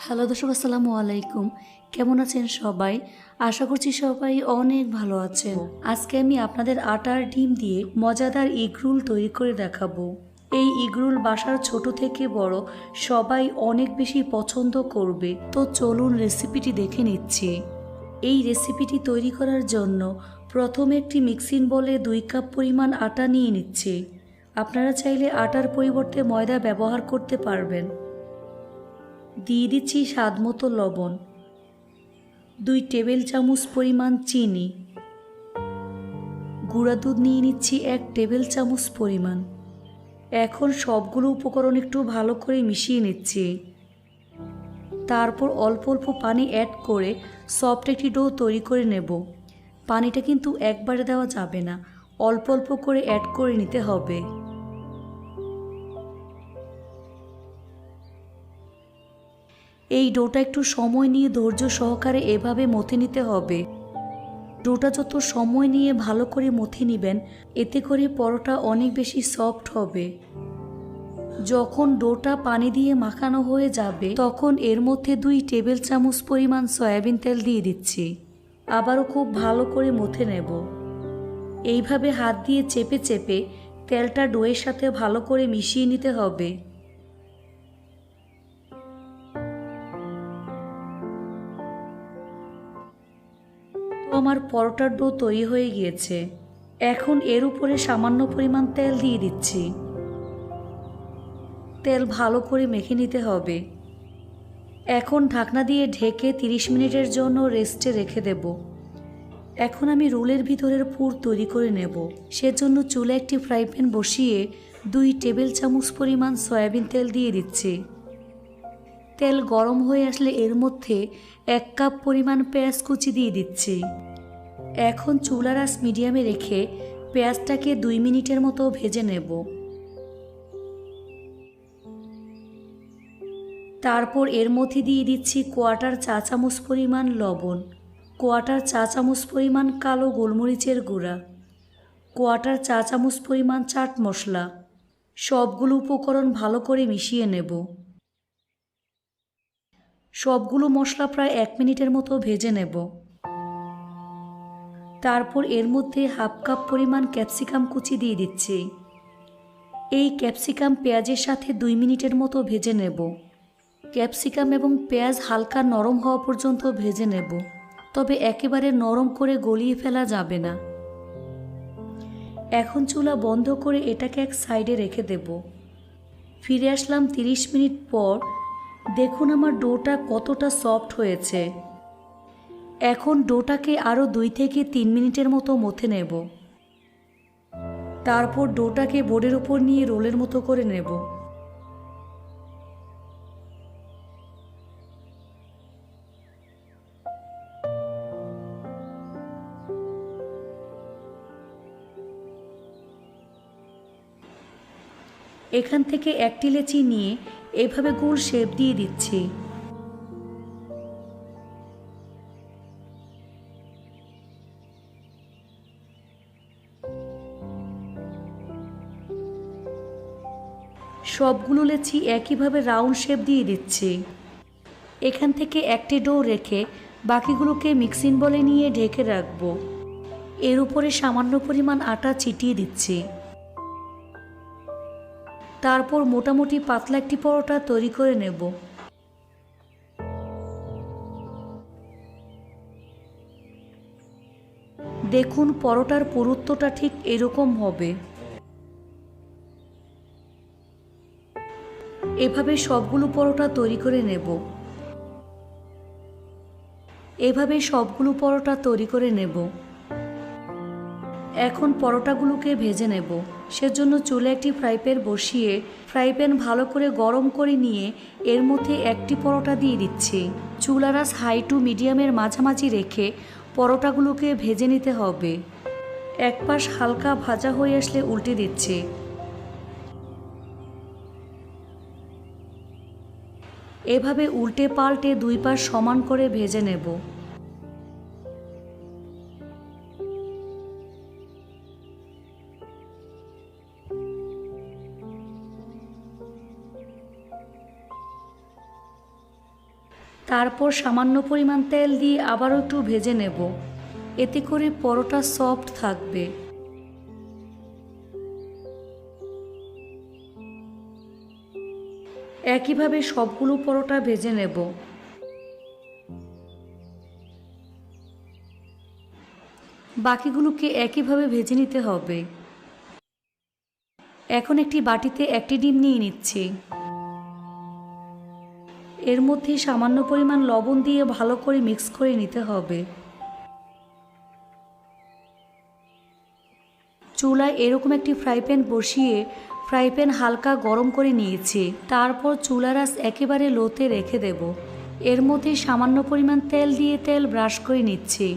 Hello দর্শক, আসসালামু আলাইকুম। কেমন আছেন সবাই? আশা করছি সবাই অনেক ভালো আছেন। আজকে আমি আপনাদের আটার ডিম দিয়ে মজাদার ইগরুল তৈরি করে দেখাবো। এই ইগরুল বাসার ছোট থেকে বড় সবাই অনেক বেশি পছন্দ করবে। তো চলুন রেসিপিটি দেখে নিচ্ছি। এই রেসিপিটি তৈরি করার জন্য প্রথমে একটি মিক্সিং বলে দুই কাপ পরিমাণ আটা নিয়ে নিচ্ছি। আপনারা চাইলে আটার পরিবর্তে ময়দা ব্যবহার করতে পারবেন। দিয়ে দিচ্ছি স্বাদ মতো লবণ। দুই টেবিল চামচ পরিমাণ চিনি। গুঁড়া দুধ নিয়ে নিচ্ছি এক টেবিল চামচ পরিমাণ। এখন সবগুলো উপকরণ একটু ভালো করে মিশিয়ে নিচ্ছি। তারপর অল্প অল্প পানি অ্যাড করে সফট একটি ডো তৈরি করে নেব। পানিটা কিন্তু একবারে দেওয়া যাবে না, অল্প অল্প করে অ্যাড করে নিতে হবে। এই ডোটা একটু সময় নিয়ে ধৈর্য সহকারে এভাবে মথে নিতে হবে। ডোটা যত সময় নিয়ে ভালো করে মথে নেবেন, এতে করে পরোটা অনেক বেশি সফট হবে। যখন ডোটা পানি দিয়ে মাখানো হয়ে যাবে, তখন এর মধ্যে দুই টেবিল চামচ পরিমাণ সয়াবিন তেল দিয়ে দিচ্ছি। আবারও খুব ভালো করে মথে নেব। এইভাবে হাত দিয়ে চেপে চেপে তেলটা ডোয়ের সাথে ভালো করে মিশিয়ে নিতে হবে। আমার পরোটার ডো তৈরি হয়ে গিয়েছে। এখন এর উপরে সামান্য পরিমাণ তেল দিয়ে দিচ্ছি। তেল ভালো করে মেখে নিতে হবে। এখন ঢাকনা দিয়ে ঢেকে 30 মিনিটের জন্য রেস্টে রেখে দেব। এখন আমি রোলের ভিতরের পুর তৈরি করে নেব। সেজন্য চুলে একটি ফ্রাই প্যান বসিয়ে দুই টেবিল চামচ পরিমাণ সয়াবিন তেল দিয়ে দিচ্ছি। তেল গরম হয়ে আসলে এর মধ্যে এক কাপ পরিমাণ পেঁয়াজ কুচি দিয়ে দিচ্ছি। এখন চুলার আঁচ মিডিয়ামে রেখে পেঁয়াজটাকে দুই মিনিটের মতো ভেজে নেব। তারপর এর মধ্যে দিয়ে দিচ্ছি কোয়াটার চা চামচ পরিমাণ লবণ, কোয়াটার চা চামচ পরিমাণ কালো গোলমরিচের গুঁড়া, কোয়াটার চা চামচ পরিমাণ চাট মশলা, সবগুলো উপকরণ ভালো করে মিশিয়ে নেব। সবগুলো মশলা প্রায় এক মিনিটের মতো ভেজে নেব। তারপর এর মধ্যে হাফ কাপ পরিমাণ ক্যাপসিকাম কুচি দিয়ে দিচ্ছি। এই ক্যাপসিকাম পেঁয়াজের সাথে দুই মিনিটের মতো ভেজে নেব। ক্যাপসিকাম এবং পেঁয়াজ হালকা নরম হওয়া পর্যন্ত ভেজে নেব। তবে একেবারে নরম করে গলিয়ে ফেলা যাবে না। এখন চুলা বন্ধ করে এটাকে এক সাইডে রেখে দেব। ফিরে আসলাম তিরিশ মিনিট পর। দেখুন আমার ডোটা কতটা সফট হয়েছে। এখন ডোটাকে আরও দুই থেকে তিন মিনিটের মতো মথে নেব। তারপর ডোটাকে বোর্ডের ওপর নিয়ে রোলের মতো করে নেব। এখান থেকে একটি লেচি নিয়ে এভাবে গোল শেপ দিয়ে দিচ্ছি। সবগুলো লেচি একইভাবে রাউন্ড শেপ দিয়ে দিচ্ছি। এখান থেকে একটি ডো রেখে বাকিগুলোকে মিক্সিং বলে নিয়ে ঢেকে রাখব। এর উপরে সামান্য পরিমাণ আটা ছিটিয়ে দিচ্ছি। তারপর মোটামুটি পাতলা একটি পরোটা তৈরি করে নেব। দেখুন, পরোটার পুরুত্বটা ঠিক এরকম হবে। এভাবে সবগুলো পরোটা তৈরি করে নেব। এভাবে সবগুলো পরোটা তৈরি করে নেব। এখন পরোটাগুলোকে ভেজে নেব। সেজন্য চুলে একটি ফ্রাই প্যান বসিয়ে ফ্রাই প্যান ভালো করে গরম করে নিয়ে এর মধ্যে একটি পরোটা দিয়ে দিচ্ছি। চুলারাস হাই টু মিডিয়ামের মাঝামাঝি রেখে পরোটাগুলোকে ভেজে নিতে হবে। এক পাশ হালকা ভাজা হয়ে আসলে উল্টে দিচ্ছি। এভাবে উল্টে পাল্টে দুই পাশ সমান করে ভেজে নেব। তারপর সামান্য পরিমাণ তেল দিয়ে আবারও একটু ভেজে নেব। এতে করে পরোটা সফট থাকবে। একইভাবে সবগুলো পরোটা ভেজে নেব। বাকিগুলোকে একইভাবে ভেজে নিতে হবে। এখন একটি বাটিতে একটি ডিম নিয়ে নিচ্ছি। এর মধ্যে সামান্য পরিমাণ লবণ দিয়ে ভালো করে মিক্স করে নিতে হবে। চুলায় এরকম একটি ফ্রাই প্যান বসিয়ে ফ্রাই প্যান হালকা গরম করে নিয়েছি। তারপর চুলার আঁচ একেবারে লোতে রেখে দেব। এর মধ্যে সামান্য পরিমাণ তেল দিয়ে তেল ব্রাশ করে নিচ্ছি।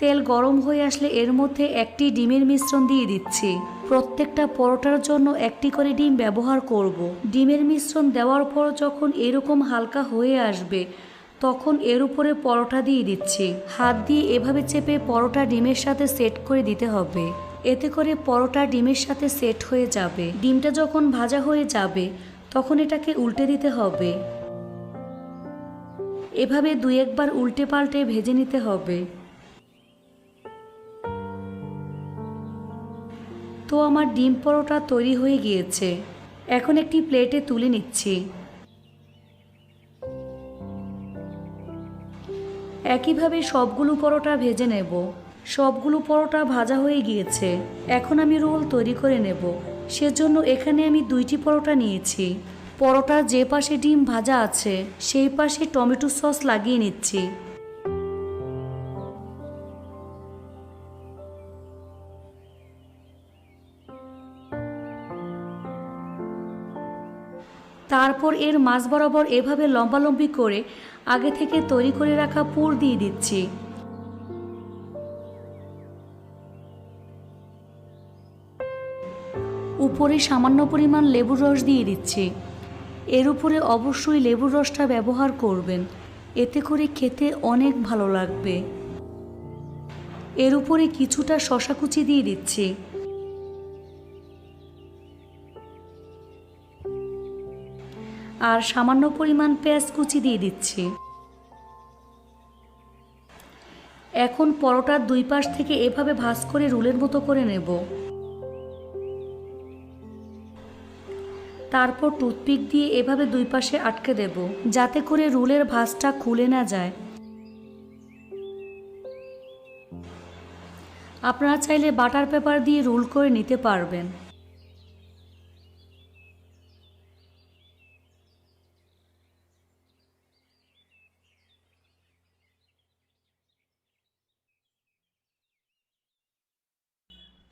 তেল গরম হয়ে আসলে এর মধ্যে একটি ডিমের মিশ্রণ দিয়ে দিচ্ছি। প্রত্যেকটা পরোটার জন্য একটি করে ডিম ব্যবহার করব। ডিমের মিশ্রণ দেওয়ার পর যখন এরকম হালকা হয়ে আসবে, তখন এর উপরে পরোটা দিয়ে দিচ্ছি। হাত দিয়ে এভাবে চেপে পরোটা ডিমের সাথে সেট করে দিতে হবে। এতে করে পরোটা ডিমের সাথে সেট হয়ে যাবে। ডিমটা যখন ভাজা হয়ে যাবে, তখন এটাকে উল্টে দিতে হবে। এভাবে দুই একবার উল্টে পাল্টে ভেজে নিতে হবে। তো আমার ডিম পরোটা তৈরি হয়ে গিয়েছে। এখন একটি প্লেটে তুলে নিচ্ছি। একইভাবে সবগুলো পরোটা ভেজে নেব। সবগুলো পরোটা ভাজা হয়ে গিয়েছে। এখন আমি রোল তৈরি করে নেব। সেজন্য এখানে আমি দুইটি পরোটা নিয়েছি। পরোটার যে পাশে ডিম ভাজা আছে, সেই পাশে টমেটো সস লাগিয়ে নিচ্ছি। তারপর এর মাছ বরাবর এভাবে লম্বালম্বি করে আগে থেকে তৈরি করে রাখা পুর দিয়ে দিচ্ছি। উপরে সামান্য পরিমাণ লেবুর রস দিয়ে দিচ্ছি। এর উপরে অবশ্যই লেবুর রসটা ব্যবহার করবেন। এতে করে খেতে অনেক ভালো লাগবে। এর উপরে কিছুটা শশা কুচি দিয়ে দিচ্ছি। আর সামান্য পরিমাণ পেঁয়াজ কুচি দিয়ে দিচ্ছি। এখন পরোটার দুই পাশ থেকে এভাবে ভাঁজ করে রুলের মতো করে নেব। তারপর টুথপিক দিয়ে এভাবে দুই পাশে আটকে দেব, যাতে করে রুলের ভাঁজটা খুলে না যায়। আপনারা চাইলে বাটার পেপার দিয়ে রুল করে নিতে পারবেন।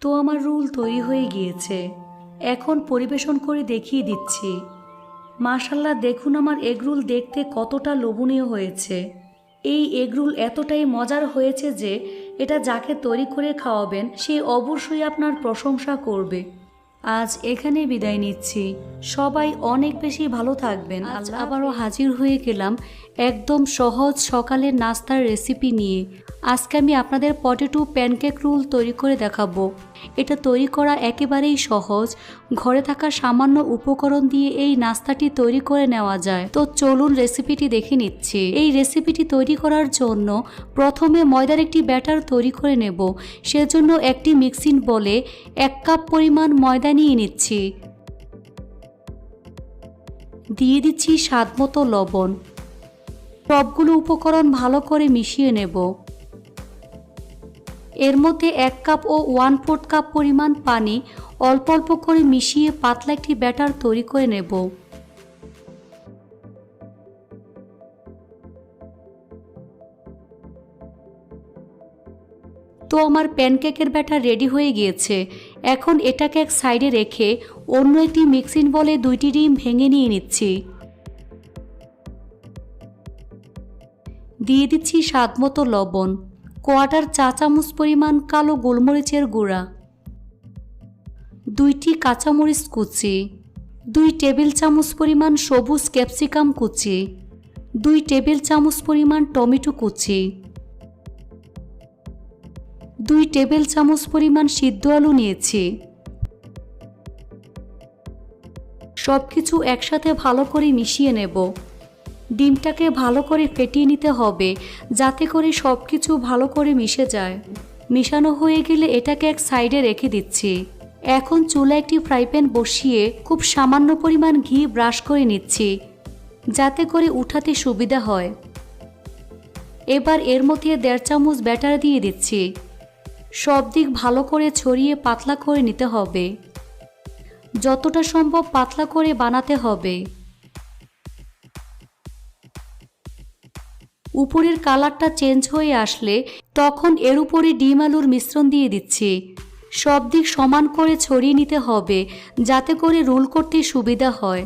তো আমার রুল তৈরি হয়ে গিয়েছে। এখন পরিবেশন করে দেখিয়ে দিচ্ছি। মাশাল্লাহ দেখুন আমার এগরুল দেখতে কতটা লোভনীয় হয়েছে। এই এগরুল এতটাই মজার হয়েছে যে এটা যাকে তৈরি করে খাওয়াবেন সে অবশ্যই আপনার প্রশংসা করবে। আজ এখানে বিদায় নিচ্ছি। সবাই অনেক বেশি ভালো থাকবেন। আজ আবারও হাজির হয়ে গেলাম একদম সহজ সকালের নাস্তার রেসিপি নিয়ে। আজকে আমি আপনাদের পটেটো প্যানকেক রোল তৈরি করে দেখাবো। এটা তৈরি করা একেবারেই সহজ। ঘরে থাকা সামান্য উপকরণ দিয়ে এই নাস্তাটি তৈরি করে নেওয়া যায়। তো চলুন রেসিপিটি দেখে নিচ্ছি। এই রেসিপিটি তৈরি করার জন্য প্রথমে ময়দার একটি ব্যাটার তৈরি করে নেব। সেজন্য একটি মিক্সিং বলে এক কাপ পরিমাণ ময়দা নিয়ে নিচ্ছি। দিয়ে দিচ্ছি স্বাদ মতো লবণ। সবগুলো উপকরণ ভালো করে মিশিয়ে নেব। এর মধ্যে এক কাপ ও ওয়ান ফোর্থ কাপ পরিমাণ পানি অল্প অল্প করে মিশিয়ে পাতলা একটি ব্যাটার তৈরি করে নেব। তো আমার প্যানকেকের ব্যাটার রেডি হয়ে গিয়েছে। এখন এটাকে এক সাইডে রেখে অন্য একটি মিক্সিং বলে দুইটি ডিম ভেঙে নিয়ে নিচ্ছি। দিয়ে দিচ্ছি স্বাদ মতো লবণ। কোয়াটার চা চামচ পরিমাণ কালো গোলমরিচের গুঁড়া, দুইটি কাঁচামরিচ কুচি, দুই টেবিল চামচ পরিমাণ সবুজ ক্যাপসিকাম কুচি, দুই টেবিল চামচ পরিমাণ টমেটো কুচি, দুই টেবিল চামচ পরিমাণ সিদ্ধ আলু নিয়েছি। সব কিছু একসাথে ভালো করে মিশিয়ে নেব। ডিমটাকে ভালো করে ফেটিয়ে নিতে হবে, যাতে করে সব কিছু ভালো করে মিশে যায়। মিশানো হয়ে গেলে এটাকে এক সাইডে রেখে দিচ্ছি। এখন চুলা একটি ফ্রাই প্যান বসিয়ে খুব সামান্য পরিমাণ ঘি ব্রাশ করে নিচ্ছি, যাতে করে উঠাতে সুবিধা হয়। এবার এর মধ্যে দেড় চামচ ব্যাটার দিয়ে দিচ্ছি। সব দিক ভালো করে ছড়িয়ে পাতলা করে নিতে হবে। যতটা সম্ভব পাতলা করে বানাতে হবে। উপরের কালারটা চেঞ্জ হয়ে আসলে তখন এর উপরে ডিম আলুর মিশ্রণ দিয়ে দিচ্ছি। সব দিক সমান করে ছড়িয়ে নিতে হবে, যাতে করে রোল করতে সুবিধা হয়।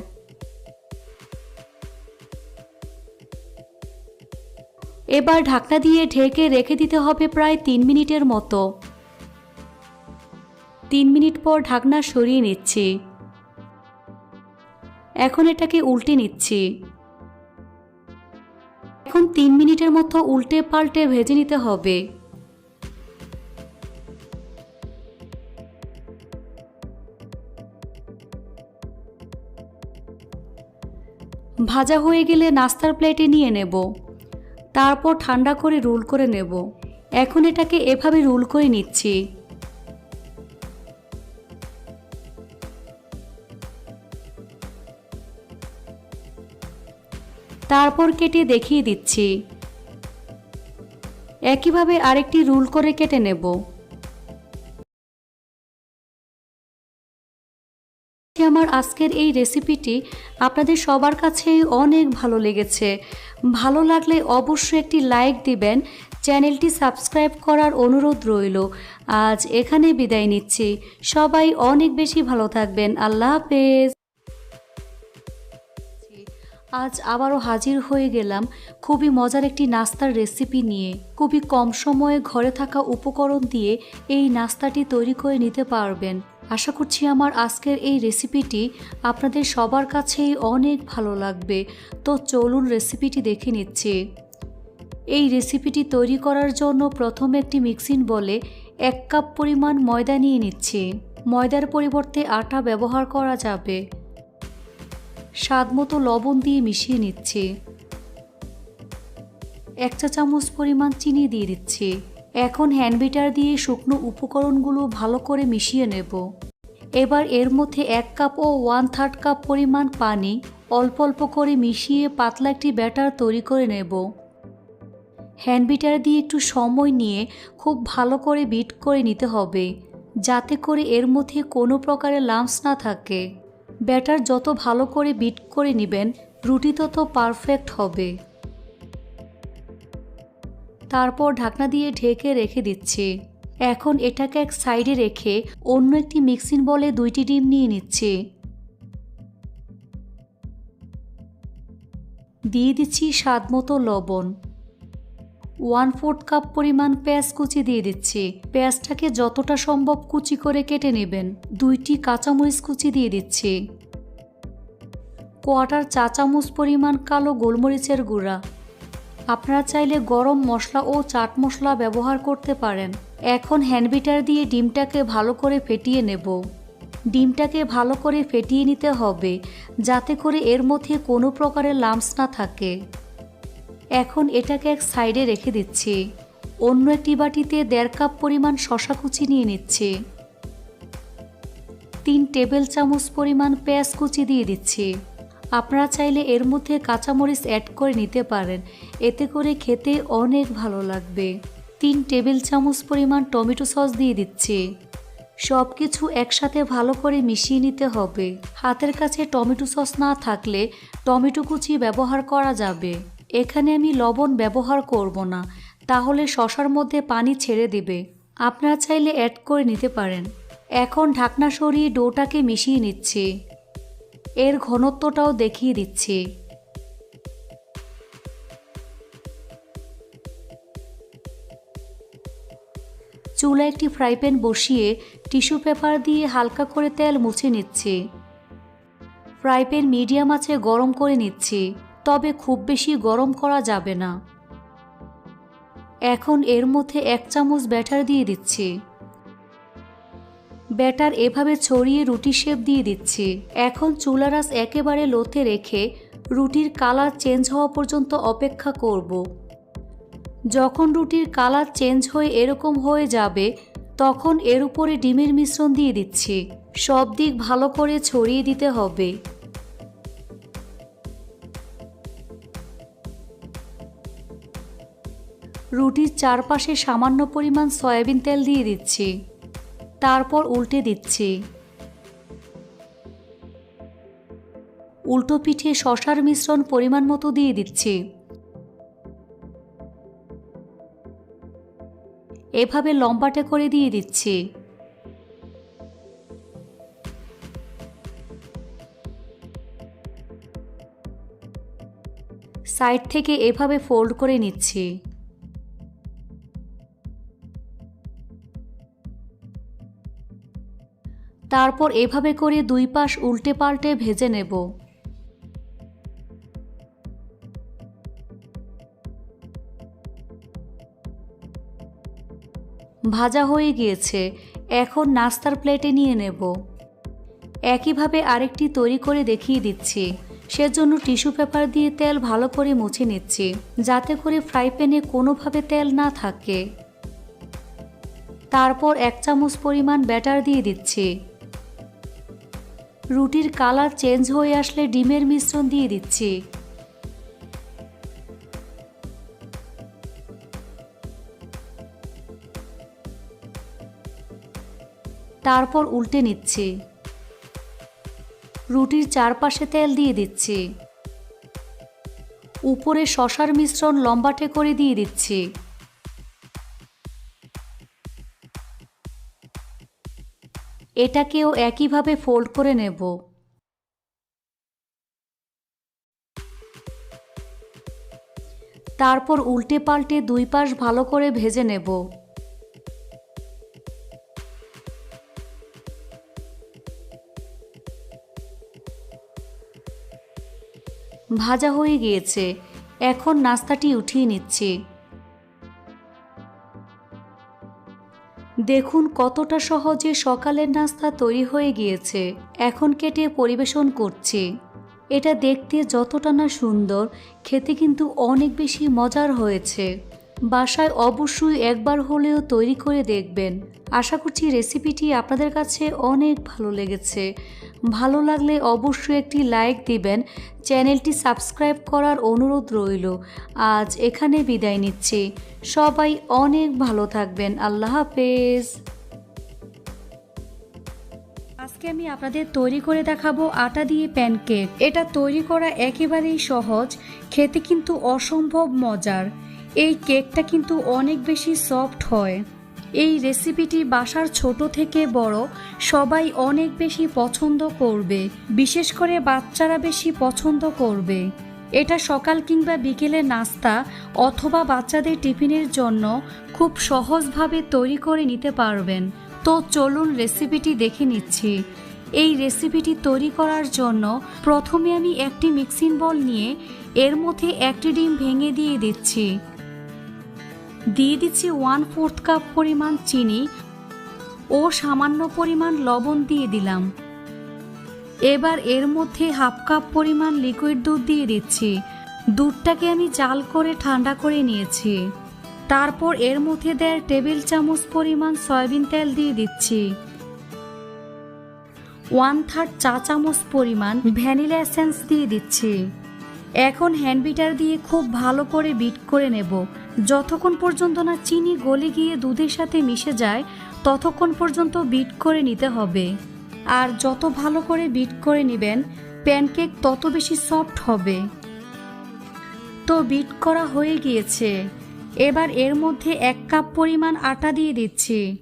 এবার ঢাকনা দিয়ে ঢেকে রেখে দিতে হবে প্রায় তিন মিনিটের মতো। তিন মিনিট পর ঢাকনা সরিয়ে নিচ্ছি। এখন এটাকে উল্টে নিচ্ছি। এখন তিন মিনিটের মতো উল্টে পাল্টে ভেজে নিতে হবে। ভাজা হয়ে গেলে নাস্তার প্লেটে নিয়ে নেব। তারপর ঠান্ডা করে রোল করে নেব। এখন এটাকে এভাবে রোল করে নিচ্ছি। তারপর কেটে দেখিয়ে দিচ্ছি। একইভাবে আরেকটি রুল করে কেটে নেব। আমার আজকের এই রেসিপিটি আপনাদের সবার কাছেই অনেক ভালো লেগেছে। ভালো লাগলে অবশ্যই একটি লাইক দিবেন। চ্যানেলটি সাবস্ক্রাইব করার অনুরোধ রইল। আজ এখানে বিদায় নিচ্ছি। সবাই অনেক বেশি ভালো থাকবেন। আল্লাহ হাফেজ। আজ আবারও হাজির হয়ে গেলাম খুবই মজার একটি নাস্তার রেসিপি নিয়ে। খুবই কম সময়ে ঘরে থাকা উপকরণ দিয়ে এই নাস্তাটি তৈরি করে নিতে পারবেন। আশা করছি আমার আজকের এই রেসিপিটি আপনাদের সবার কাছেই অনেক ভালো লাগবে। তো চলুন রেসিপিটি দেখে নিচ্ছি। এই রেসিপিটি তৈরি করার জন্য প্রথমে একটি মিক্সিং বলে এক কাপ পরিমাণ ময়দা নিয়ে নিচ্ছি। ময়দার পরিবর্তে আটা ব্যবহার করা যাবে। স্বাদমতো লবণ দিয়ে মিশিয়ে নিচ্ছে। এক চা চামচ পরিমাণ চিনি দিয়ে দিচ্ছি। এখন হ্যান্ড বিটার দিয়ে শুকনো উপকরণগুলো ভালো করে মিশিয়ে নেব। এবার এর মধ্যে এক কাপ ও ওয়ান থার্ড কাপ পরিমাণ পানি অল্প অল্প করে মিশিয়ে পাতলা একটি ব্যাটার তৈরি করে নেব। হ্যান্ড বিটার দিয়ে একটু সময় নিয়ে খুব ভালো করে বিট করে নিতে হবে, যাতে করে এর মধ্যে কোনো প্রকারের লাম্পস না থাকে। ব্যাটার যত ভালো করে বিট করে নেবেন, রুটি তত পারফেক্ট হবে। তারপর ঢাকনা দিয়ে ঢেকে রেখে দিচ্ছি। এখন এটাকে এক সাইডে রেখে অন্য একটি মিক্সিং বলে দুইটি ডিম নিয়ে নিচ্ছি। দিয়ে দিচ্ছি স্বাদ মতো লবণ। ওয়ান ফোর্থ কাপ পরিমাণ পেঁয়াজ কুচি দিয়ে দিচ্ছি। পেঁয়াজটাকে যতটা সম্ভব কুচি করে কেটে নেবেন। দুইটি কাঁচামরিচ কুচি দিয়ে দিচ্ছি। কোয়াটার চা চামচ পরিমাণ কালো গোলমরিচের গুঁড়া। আপনারা চাইলে গরম মশলা ও চাট মশলা ব্যবহার করতে পারেন। এখন হ্যান্ডবিটার দিয়ে ডিমটাকে ভালো করে ফেটিয়ে নেব। ডিমটাকে ভালো করে ফেটিয়ে নিতে হবে, যাতে করে এর মধ্যে কোনো প্রকারের লাম্পস না থাকে। এখন এটাকে এক সাইডে রেখে দিচ্ছি। অন্য একটি বাটিতে দেড় কাপ পরিমাণ শশা কুচি নিয়ে নিচ্ছি। তিন টেবিল চামচ পরিমাণ পেঁয়াজ কুচি দিয়ে দিচ্ছি। আপনারা চাইলে এর মধ্যে কাঁচামরিচ অ্যাড করে নিতে পারেন। এতে করে খেতে অনেক ভালো লাগবে। তিন টেবিল চামচ পরিমাণ টমেটো সস দিয়ে দিচ্ছি। সব কিছু একসাথে ভালো করে মিশিয়ে নিতে হবে। হাতের কাছে টমেটো সস না থাকলে টমেটো কুচি ব্যবহার করা যাবে। এখানে আমি লবণ ব্যবহার করব না, তাহলে শশার মধ্যে পানি ছেড়ে দিবে। আপনারা চাইলে অ্যাড করে নিতে পারেন। এখন ঢাকনা সরিয়ে ডোটাকে মিশিয়ে নিচ্ছি। এর ঘনত্বটাও দেখিয়ে দিচ্ছি। চুলা একটি ফ্রাই প্যান বসিয়ে টিস্যু পেপার দিয়ে হালকা করে তেল মুছে নিচ্ছি। ফ্রাই প্যান মিডিয়াম আছে গরম করে নিচ্ছি। তবে খুব বেশি গরম করা যাবে না। এখন এর মধ্যে এক চামচ ব্যাটার দিয়ে দিচ্ছি। ব্যাটার এভাবে ছড়িয়ে রুটি শেপ দিয়ে দিচ্ছি। এখন চুলারাস একেবারে লোতে রেখে রুটির কালার চেঞ্জ হওয়া পর্যন্ত অপেক্ষা করব। যখন রুটির কালার চেঞ্জ হয়ে এরকম হয়ে যাবে, তখন এর উপরে ডিমের মিশ্রণ দিয়ে দিচ্ছি। সব দিক ভালো করে ছড়িয়ে দিতে হবে। রুটির চারপাশে সামান্য পরিমাণ সয়াবিন তেল দিয়ে দিচ্ছি। তারপর উল্টে দিচ্ছি। উল্টো পিঠে শশার মিশ্রণ পরিমাণ মতো দিয়ে দিচ্ছি। এভাবে লম্বাটে করে দিয়ে দিচ্ছি। সাইড থেকে এভাবে ফোল্ড করে নিচ্ছি। তারপর এভাবে করে দুই পাশ উল্টে পাল্টে ভেজে নেব। ভাজা হয়ে গিয়েছে। এখন নাস্তার প্লেটে নিয়ে নেব। একইভাবে আরেকটি তৈরি করে দেখিয়ে দিচ্ছি। সেজন্য টিস্যু পেপার দিয়ে তেল ভালো করে মুছে নিচ্ছি, যাতে করে ফ্রাই প্যানে কোনোভাবে তেল না থাকে। তারপর এক চামচ পরিমাণ ব্যাটার দিয়ে দিচ্ছি। রুটির কালার চেঞ্জ হয়ে আসলে ডিমের মিশ্রণ দিয়ে দিচ্ছি। তারপর উল্টে নিচ্ছি। রুটির চারপাশে তেল দিয়ে দিচ্ছি। উপরে শশার মিশ্রণ লম্বাটে করে দিয়ে দিচ্ছি। এটাকেও একইভাবে ফোল্ড করে নেব। তারপর উল্টে পাল্টে দুই পাশ ভালো করে ভেজে নেব। ভাজা হয়ে গিয়েছে। এখন নাস্তাটি উঠিয়ে নিচ্ছি। দেখুন কতটা সহজে সকালের নাস্তা তৈরি হয়ে গিয়েছে। এখন কেটে পরিবেশন করছি। এটা দেখতে যতটা না সুন্দর, খেতে কিন্তু অনেক বেশি মজার হয়েছে। বাসায় অবশ্যই একবার হলেও তৈরি করে দেখবেন। আশা করছি রেসিপিটি আপনাদের কাছে অনেক ভালো লেগেছে। ভালো লাগলে অবশ্যই একটি লাইক দিবেন। চ্যানেলটি সাবস্ক্রাইব করার অনুরোধ রইল। আজ এখানে বিদায় নিচ্ছি। সবাই অনেক ভালো থাকবেন। আল্লাহ হাফেজ। আজকে আমি আপনাদের তৈরি করে দেখাবো আটা দিয়ে প্যানকেক। এটা তৈরি করা একেবারেই সহজ, খেতে কিন্তু অসম্ভব মজার। এই কেকটা কিন্তু অনেক বেশি সফট হয়। এই রেসিপিটি বাসার ছোট থেকে বড়, সবাই অনেক বেশি পছন্দ করবে। বিশেষ করে বাচ্চারা বেশি পছন্দ করবে। এটা সকাল কিংবা বিকেলে নাস্তা অথবা বাচ্চাদের টিফিনের জন্য খুব সহজভাবে তৈরি করে নিতে পারবেন। তো চলুন রেসিপিটি দেখে নিচ্ছি। এই রেসিপিটি তৈরি করার জন্য প্রথমে আমি একটি মিক্সিং বল নিয়ে এর মধ্যে একটি ডিম ভেঙে দিয়ে দিচ্ছি। দিয়ে দিচ্ছি ওয়ান ফোর্থ কাপ পরিমাণ চিনি ও সামান্য পরিমাণ লবণ দিয়ে দিলাম। এবার এর মধ্যে হাফ কাপ পরিমাণ লিকুইড দুধ দিয়ে দিচ্ছি। দুধটাকে আমি জাল করে ঠান্ডা করে নিয়েছি। তারপর এর মধ্যে দেড় টেবিল চামচ পরিমাণ সয়াবিন তেল দিয়ে দিচ্ছি। ওয়ান থার্ড চা চামচ পরিমাণ ভ্যানিলা এসেন্স দিয়ে দিচ্ছি। এখন হ্যান্ড বিটার দিয়ে খুব ভালো করে বিট করে নেব। যতক্ষণ পর্যন্ত না চিনি গলে গিয়ে দুধের সাথে মিশে যায়, ততক্ষণ পর্যন্ত বিট করে নিতে হবে। আর যত ভালো করে বিট করে নেবেন প্যানকেক তত বেশি সফট হবে। তো বিট করা হয়ে গিয়েছে। এবার এর মধ্যে এক কাপ পরিমাণ আটা দিয়ে দিচ্ছি।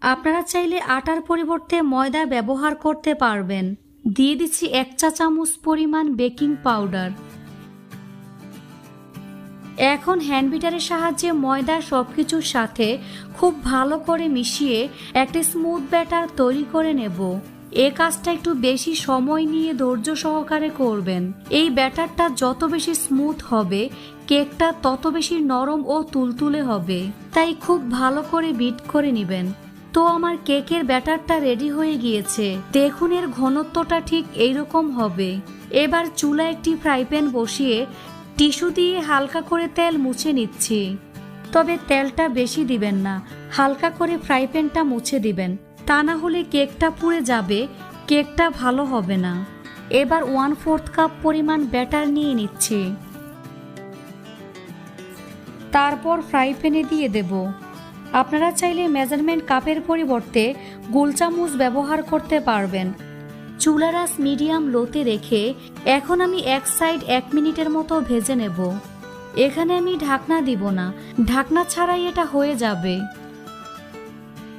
আপনারা চাইলে আটার পরিবর্তে ময়দা ব্যবহার করতে পারবেন। দিয়ে দিচ্ছি এক চা চামচ পরিমাণ বেকিং পাউডার। এখন হ্যান্ড বিটারের সাহায্যে ময়দা সব কিছুর সাথে খুব ভালো করে মিশিয়ে একটা স্মুথ ব্যাটার তৈরি করে নেব। এ কাজটা একটু বেশি সময় নিয়ে ধৈর্য সহকারে করবেন। এই ব্যাটারটা যত বেশি স্মুথ হবে, কেকটা তত বেশি নরম ও তুলতুলে হবে। তাই খুব ভালো করে বিট করে নেবেন। তো আমার কেকের ব্যাটারটা রেডি হয়ে গিয়েছে। দেখুন এর ঘনত্বটা ঠিক এইরকম হবে। এবার চুলা একটি ফ্রাই প্যান বসিয়ে টিস্যু দিয়ে হালকা করে তেল মুছে নিচ্ছি। তবে তেলটা বেশি দিবেন না, হালকা করে ফ্রাই প্যানটা মুছে দিবেন। তা না হলে কেকটা পুড়ে যাবে, কেকটা ভালো হবে না। এবার ওয়ান ফোর্থ কাপ পরিমাণ ব্যাটার নিয়ে নিচ্ছি। তারপর ফ্রাই প্যানে দিয়ে দেব। আপনারা চাইলে মেজারমেন্ট কাপের পরিবর্তে গোল চামচ ব্যবহার করতে পারবেন। চুলারাস মিডিয়াম লোতে রেখে এখন আমি এক সাইড এক মিনিটের মতো ভেজে নেব। এখানে আমি ঢাকনা দিব না। ঢাকনা ছাড়াই এটা হয়ে যাবে।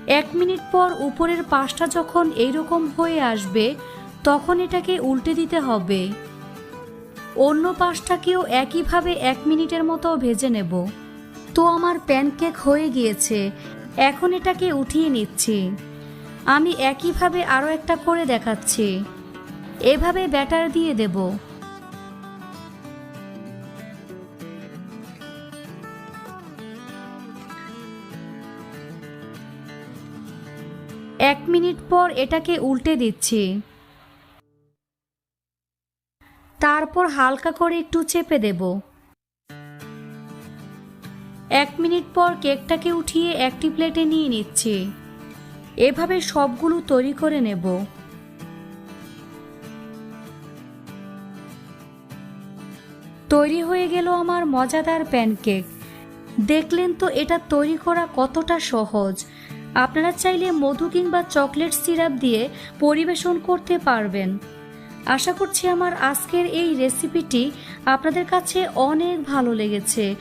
এক মিনিট পর উপরের পাশটা যখন এইরকম হয়ে আসবে, তখন এটাকে উল্টে দিতে হবে। অন্য পাশটাকেও একইভাবে এক মিনিটের মতো ভেজে নেব। তো আমার প্যানকেক হয়ে গিয়েছে। এখন এটাকে উঠিয়ে নিচ্ছি। আমি একইভাবে আরও একটা করে দেখাচ্ছি। এভাবে ব্যাটার দিয়ে দেব। এক মিনিট পর এটাকে উল্টে দিচ্ছি। তারপর হালকা করে একটু চেপে দেব। এক মিনিট পর কেকটাকে উঠিয়ে একটি প্লেটে নিয়ে নিচ্ছি। এভাবে সবগুলো তৈরি করে নেব। তৈরি হয়ে গেল আমার মজাদার প্যানকেক। দেখলেন তো এটা তৈরি করা কতটা সহজ। আপনারা চাইলে মধু কিংবা চকলেট সিরাপ দিয়ে পরিবেশন করতে পারবেন। আশা করছি আমার আজকের এই রেসিপিটি আপনাদের কাছে অনেক ভালো লেগেছে।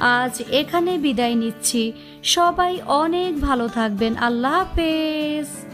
আজ এখানে বিদায় নিচ্ছি। সবাই অনেক ভালো থাকবেন। আল্লাহ হাফেজ।